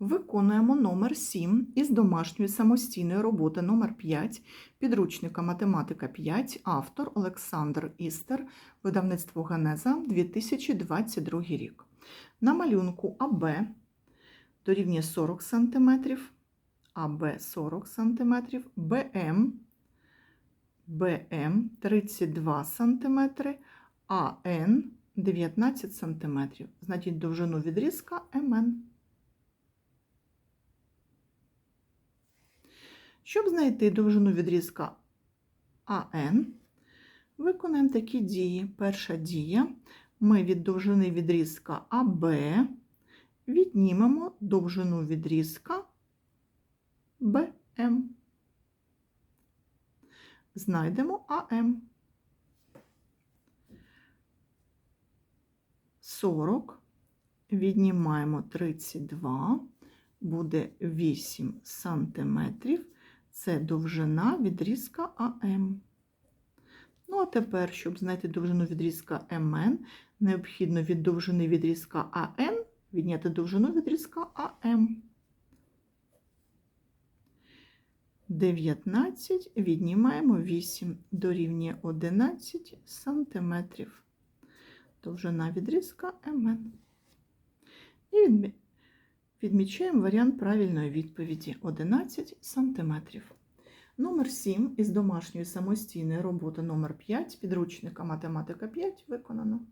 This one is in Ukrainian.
Виконуємо номер 7 із домашньої самостійної роботи номер 5 підручника Математика 5, автор Олександр Істер, видавництво Генеза 2022 рік. На малюнку АБ дорівнює 40 см, АБ 40 см, БМ, БМ 32 см, АН 19 см. Знайдіть довжину відрізка МН. Щоб знайти довжину відрізка АН, виконаємо такі дії. Перша дія. Ми від довжини відрізка АБ віднімемо довжину відрізка БМ. Знайдемо АМ. 40, віднімаємо 32, буде 8 сантиметрів. Це довжина відрізка АМ. Ну, а тепер, щоб знайти довжину відрізка МН, необхідно від довжини відрізка АН відняти довжину відрізка АМ. 19 віднімаємо 8 дорівнює 11 сантиметрів. Довжина відрізка МН. І відмічаємо варіант правильної відповіді 11 см. Номер 7 із домашньої самостійної роботи номер 5 підручника Математика 5 виконано.